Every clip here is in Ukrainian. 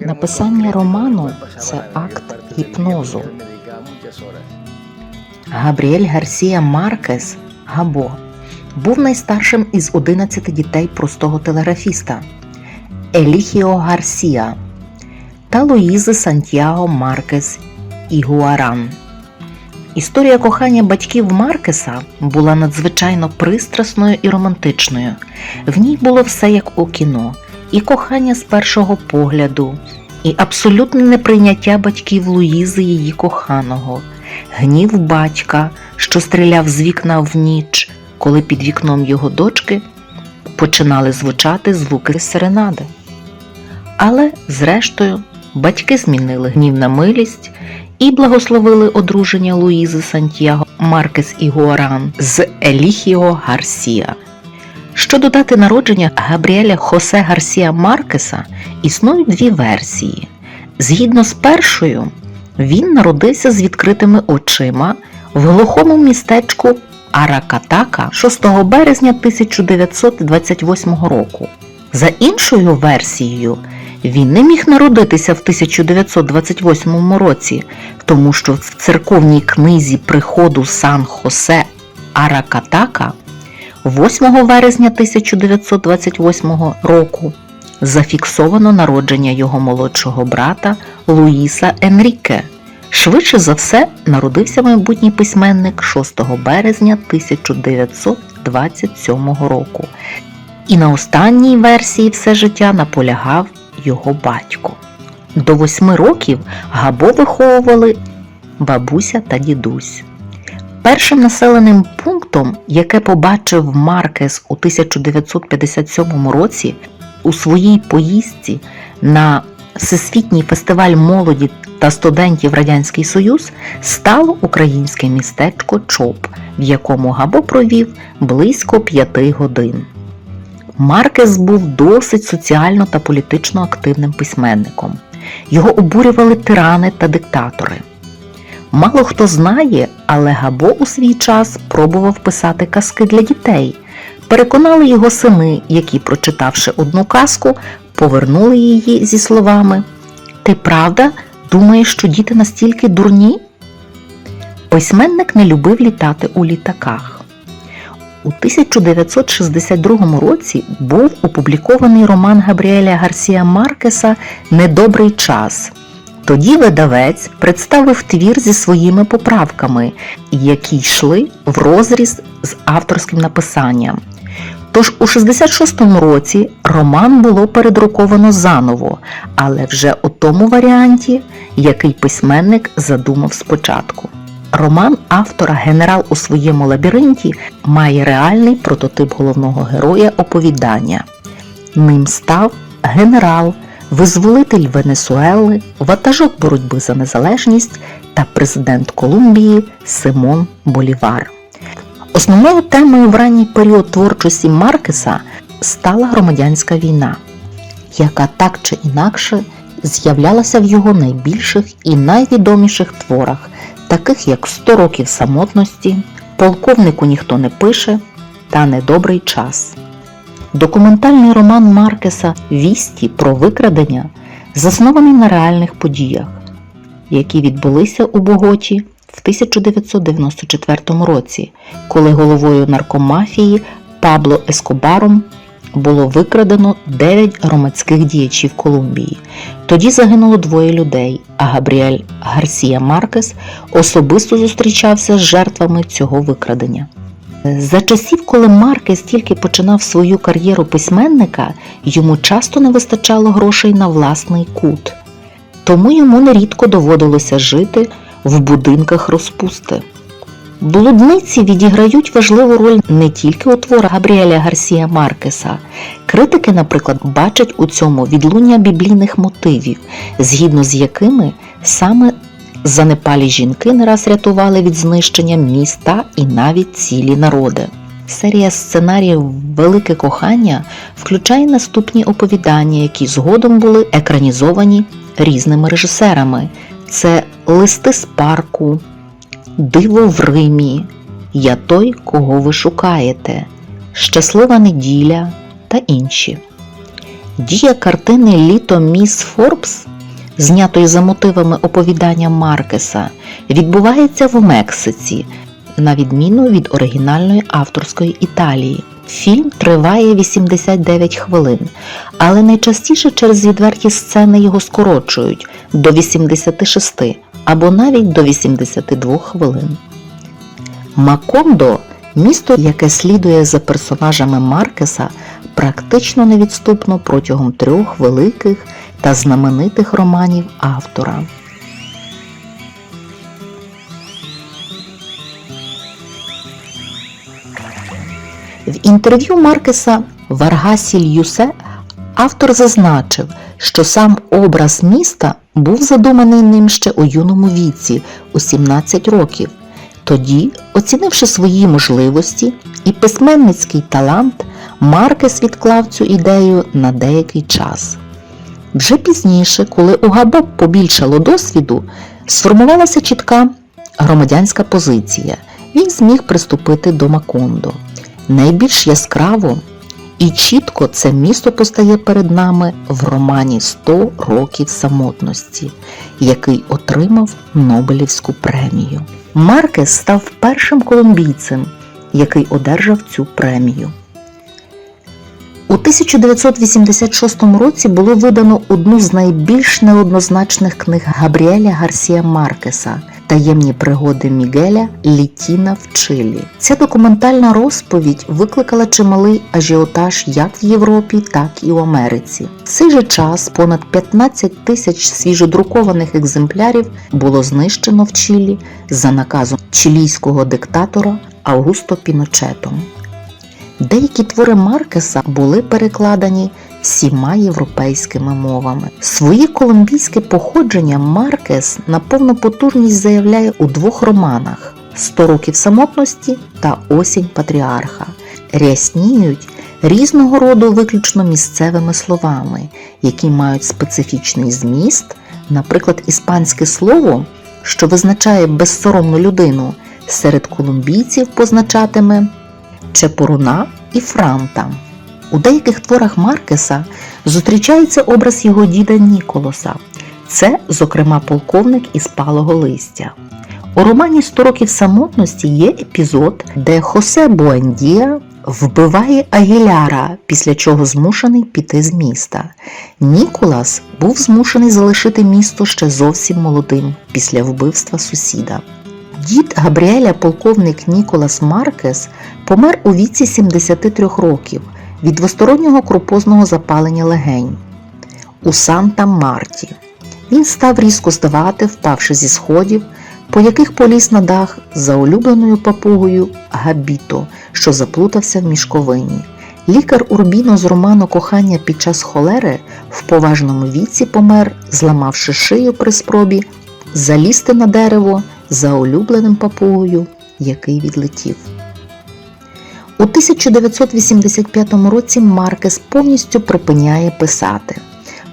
Написання роману це акт гіпнозу. Габріель Гарсія Маркес Габо був найстаршим із 11 дітей простого телеграфіста Еліхіо Гарсія та Луїзи Сантьяго Маркес Ігуаран. Історія кохання батьків Маркеса була надзвичайно пристрасною і романтичною. В ній було все як у кіно, і кохання з першого погляду, і абсолютне неприйняття батьків Луїзи її коханого, гнів батька, що стріляв з вікна в ніч, коли під вікном його дочки починали звучати звуки серенади. Але, зрештою, батьки змінили гнів на милість і благословили одруження Луїзи Сантьяго Маркес і Гуаран з Еліхіо Гарсія. Щодо дати народження Габріеля Хосе Гарсія Маркеса існують дві версії. Згідно з першою, він народився з відкритими очима в глухому містечку Аракатака 6 березня 1928 року. За іншою версією, він не міг народитися в 1928 році, тому що в церковній книзі приходу Сан Хосе Аракатака 8 вересня 1928 року зафіксовано народження його молодшого брата Луїса Енріке. Швидше за все, народився майбутній письменник 6 березня 1927 року. І на останній версії все життя наполягав його батько. До восьми років Габо виховували бабуся та дідусь. Першим населеним пунктом, яке побачив Маркес у 1957 році у своїй поїздці на Всесвітній фестиваль молоді та студентів Радянський Союз, стало українське містечко Чоп, в якому Габо провів близько п'яти годин. Маркес був досить соціально та політично активним письменником. Його обурювали тирани та диктатори. Мало хто знає, але Габо у свій час пробував писати казки для дітей. Переконали його сини, які, прочитавши одну казку, повернули її зі словами Ти правда думаєш, що діти настільки дурні? Письменник не любив літати у літаках. У 1962 році був опублікований роман Габріеля Гарсія Маркеса Недобрий час. Тоді видавець представив твір зі своїми поправками, які йшли в розріз з авторським написанням. Тож у 66-му році роман було передруковано заново, але вже у тому варіанті, який письменник задумав спочатку. Роман автора Генерал у своєму лабіринті має реальний прототип головного героя оповідання. Ним став генерал, визволитель Венесуели, ватажок боротьби за незалежність та президент Колумбії Симон Болівар. Основною темою в ранній період творчості Маркеса стала громадянська війна, яка так чи інакше з'являлася в його найбільших і найвідоміших творах, таких як «100 років самотності, Полковнику ніхто не пише та Недобрий час. Документальний роман Маркеса Вісті про викрадення заснований на реальних подіях, які відбулися у Боготі в 1994 році, коли головою наркомафії Пабло Ескобаром було викрадено 9 громадських діячів Колумбії. Тоді загинуло двоє людей, а Габріель Гарсія Маркес особисто зустрічався з жертвами цього викрадення. За часів, коли Маркес тільки починав свою кар'єру письменника, йому часто не вистачало грошей на власний кут, тому йому нерідко доводилося жити в будинках розпусти. Блудниці відіграють важливу роль не тільки у творах Габріеля Гарсія Маркеса. Критики, наприклад, бачать у цьому відлуння біблійних мотивів, згідно з якими саме занепалі жінки не раз рятували від знищення міста і навіть цілі народи. Серія сценаріїв Велике кохання включає наступні оповідання, які згодом були екранізовані різними режисерами. Це Листи з парку, Диво в Римі, Я той, кого ви шукаєте, Щаслива неділя та інші. Дія картини Літо Міс Форбс, знятої за мотивами оповідання Маркеса, відбувається в Мексиці, на відміну від оригінальної авторської Італії. Фільм триває 89 хвилин, але найчастіше через відверті сцени його скорочують до 86 або навіть до 82 хвилин. Макондо місто, яке слідує за персонажами Маркеса, практично невідступно протягом трьох великих та знаменитих романів автора. В інтерв'ю Маркеса Варгасі Льюсе автор зазначив, що сам образ міста був задуманий ним ще у юному віці, у 17 років. Тоді, оцінивши свої можливості і письменницький талант, Маркес відклав цю ідею на деякий час. Вже пізніше, коли у Габо побільшало досвіду, сформувалася чітка громадянська позиція. Він зміг приступити до Макондо. Найбільш яскраво і чітко це місто постає перед нами в романі «100 років самотності, який отримав Нобелівську премію. Маркес став першим колумбійцем, який одержав цю премію. У 1986 році було видано одну з найбільш неоднозначних книг Габріеля Гарсія Маркеса Таємні пригоди Мігеля Літіна в Чилі. Ця документальна розповідь викликала чималий ажіотаж як в Європі, так і у Америці. В цей же час понад 15 тисяч свіжодрукованих екземплярів було знищено в Чилі за наказом чилійського диктатора Аугусто Піночетом. Деякі твори Маркеса були перекладені всіма європейськими мовами. Своє колумбійське походження Маркес на повну потужність заявляє у двох романах «100 років самотності та Осінь патріарха. Рясніють різного роду виключно місцевими словами, які мають специфічний зміст, наприклад, іспанське слово, що визначає безсоромну людину, серед колумбійців позначатиме Чепоруна і Франта. У деяких творах Маркеса зустрічається образ його діда Ніколоса. Це, зокрема, полковник із палого листя. У романі «100 років самотності є епізод, де Хосе Буандія вбиває Агіляра, після чого змушений піти з міста. Ніколас був змушений залишити місто ще зовсім молодим після вбивства сусіда. Дід Габріеля, полковник Ніколас Маркес, помер у віці 73 років від двостороннього крупозного запалення легень у Санта-Марті. Він став різко здавати, впавши зі сходів, по яких поліз на дах за улюбленою папугою Габіто, що заплутався в мішковині. Лікар Урбіно з роману Кохання під час холери в поважному віці помер, зламавши шию при спробі залізти на дерево за улюбленим папугою, який відлетів. У 1985 році Маркес повністю припиняє писати.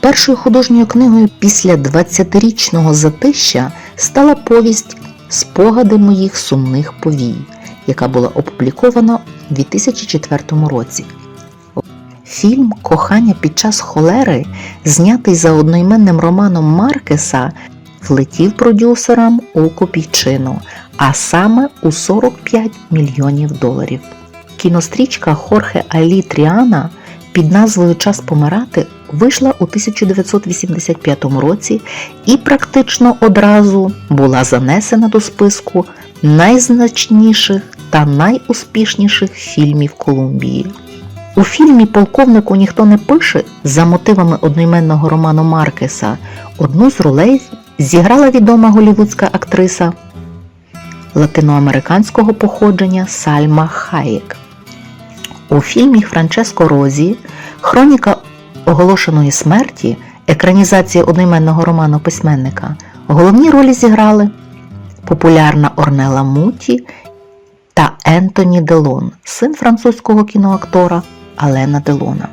Першою художньою книгою після 20-річного затища стала повість Спогади моїх сумних повій, яка була опублікована у 2004 році. Фільм Кохання під час холери, знятий за одноіменним романом Маркеса, влетів продюсерам у копійчину, а саме у 45 мільйонів доларів. Кінострічка Хорхе Алі Тріана під назвою Час помирати вийшла у 1985 році і практично одразу була занесена до списку найзначніших та найуспішніших фільмів Колумбії. У фільмі Полковнику ніхто не пише за мотивами одноіменного роману Маркеса одну з ролей зіграла відома голівудська актриса латиноамериканського походження Сальма Хаєк. У фільмі Франческо Розі Хроніка оголошеної смерті, екранізація одноіменного роману письменника, головні ролі зіграли популярна Орнела Муті та Ентоні Делон, син французького кіноактора Алена Делона.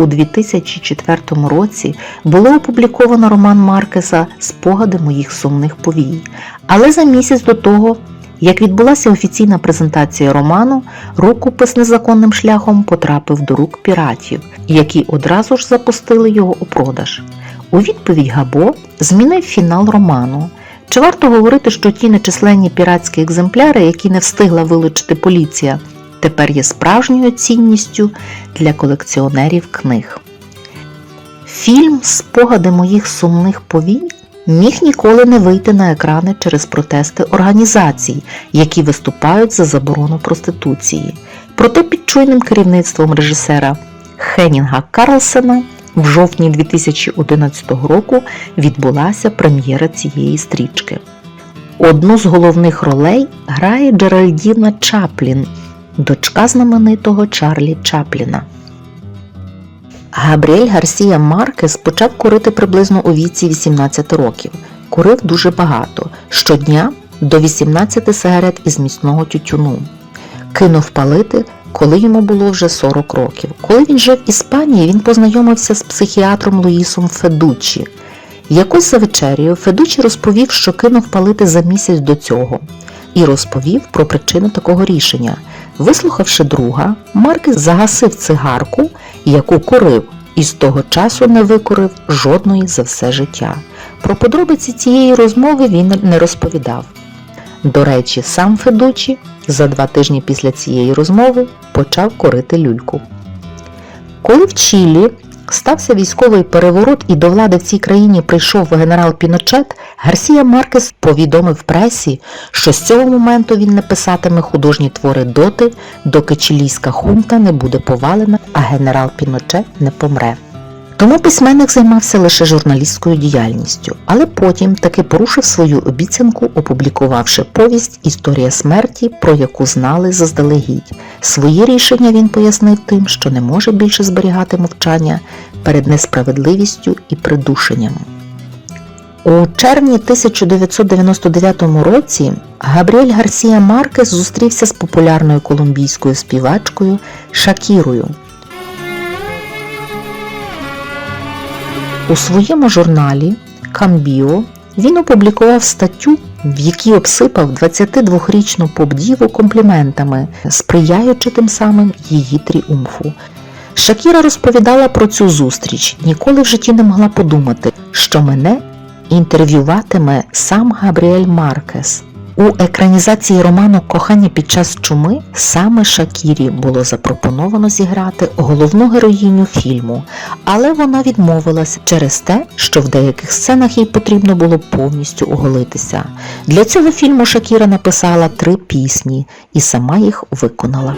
У 2004 році було опубліковано роман Маркеса Спогади моїх сумних повій, але за місяць до того Як відбулася офіційна презентація роману, рукопис незаконним шляхом потрапив до рук піратів, які одразу ж запустили його у продаж. У відповідь Габо змінив фінал роману. Чи варто говорити, що ті нечисленні піратські екземпляри, які не встигла вилучити поліція, тепер є справжньою цінністю для колекціонерів книг? Фільм Спогади моїх сумних повій міг ніколи не вийти на екрани через протести організацій, які виступають за заборону проституції. Проте під чуйним керівництвом режисера Хеннінга Карлсена в жовтні 2011 року відбулася прем'єра цієї стрічки. Одну з головних ролей грає Джеральдіна Чаплін, дочка знаменитого Чарлі Чапліна. Габріель Гарсія Маркес почав курити приблизно у віці 18 років. Курив дуже багато, щодня до 18 сигарет із міцного тютюну. Кинув палити, коли йому було вже 40 років. Коли він жив в Іспанії, він познайомився з психіатром Луїсом Федучі. Якось за вечерію Федучі розповів, що кинув палити за місяць до цього, і розповів про причину такого рішення. Вислухавши друга, Маркіс загасив цигарку, яку курив, і з того часу не викорив жодної за все життя. Про подробиці цієї розмови він не розповідав. До речі, сам Федучі за два тижні після цієї розмови почав корити люльку. Коли в Чилі стався військовий переворот і до влади в цій країні прийшов генерал Піночет, Гарсія Маркес повідомив пресі, що з цього моменту він не писатиме художні твори доти, доки чилійська хунта не буде повалена, а генерал Піночет не помре. Тому письменник займався лише журналістською діяльністю, але потім таки порушив свою обіцянку, опублікувавши повість Історія смерті, про яку знали заздалегідь. Своє рішення він пояснив тим, що не може більше зберігати мовчання перед несправедливістю і придушенням. У червні 1999 році Габріель Гарсія Маркес зустрівся з популярною колумбійською співачкою Шакірою. У своєму журналі Камбіо він опублікував статтю, в якій обсипав 22-річну поп-діву компліментами, сприяючи тим самим її тріумфу. Шакіра розповідала про цю зустріч, ніколи в житті не могла подумати, що мене інтерв'юватиме сам Габріель Маркес. У екранізації роману Кохання під час чуми саме Шакірі було запропоновано зіграти головну героїню фільму, але вона відмовилась через те, що в деяких сценах їй потрібно було повністю оголитися. Для цього фільму Шакіра написала три пісні і сама їх виконала.